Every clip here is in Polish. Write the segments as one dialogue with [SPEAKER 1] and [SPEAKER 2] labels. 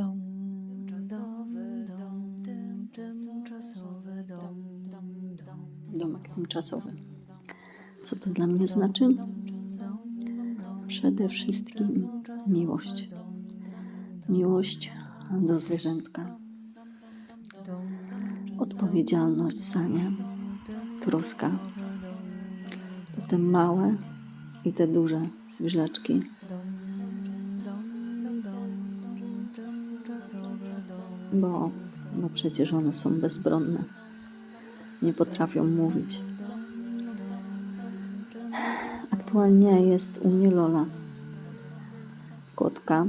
[SPEAKER 1] Dom, dom, dom, tymczasowy dom, dom, dom.
[SPEAKER 2] Domek tymczasowy. Co to dla mnie znaczy? Przede wszystkim miłość. Miłość do zwierzętka. Odpowiedzialność za nie. Troska. To te małe i te duże zwierzaczki. Bo no przecież one są bezbronne. Nie potrafią mówić. Aktualnie jest u mnie Lola. Kotka,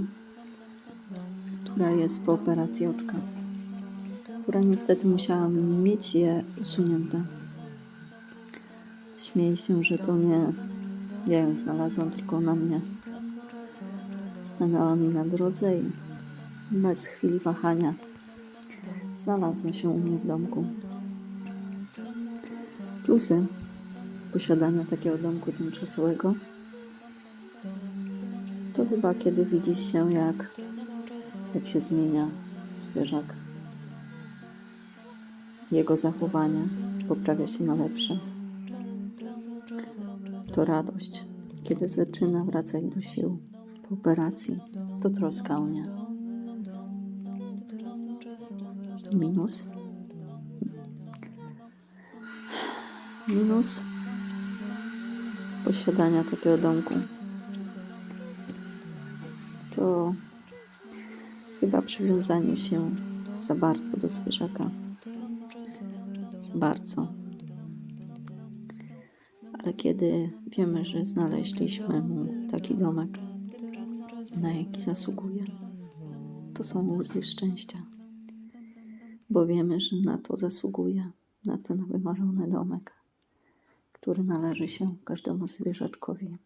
[SPEAKER 2] która jest po operacji oczka. Która niestety musiała mieć je usunięte. Śmieję się, że to nie ja ją znalazłam, tylko ona mnie stanęła mi na drodze i bez chwili wahania znalazła się u mnie w domku. Plusy posiadania takiego domku tymczasowego to chyba kiedy widzi się jak, jak się zmienia zwierzak. Jego zachowanie poprawia się na lepsze. To radość, kiedy zaczyna wracać do sił po operacji. To troska o nie. Minus. Minus posiadania takiego domku to chyba przywiązanie się za bardzo do zwierzaka. Za bardzo. Ale kiedy wiemy, że znaleźliśmy mu taki domek, na jaki zasługuje, to są łzy szczęścia. Bo wiemy, że na to zasługuje, na ten wymarzony domek, który należy się każdemu zwierzaczkowi.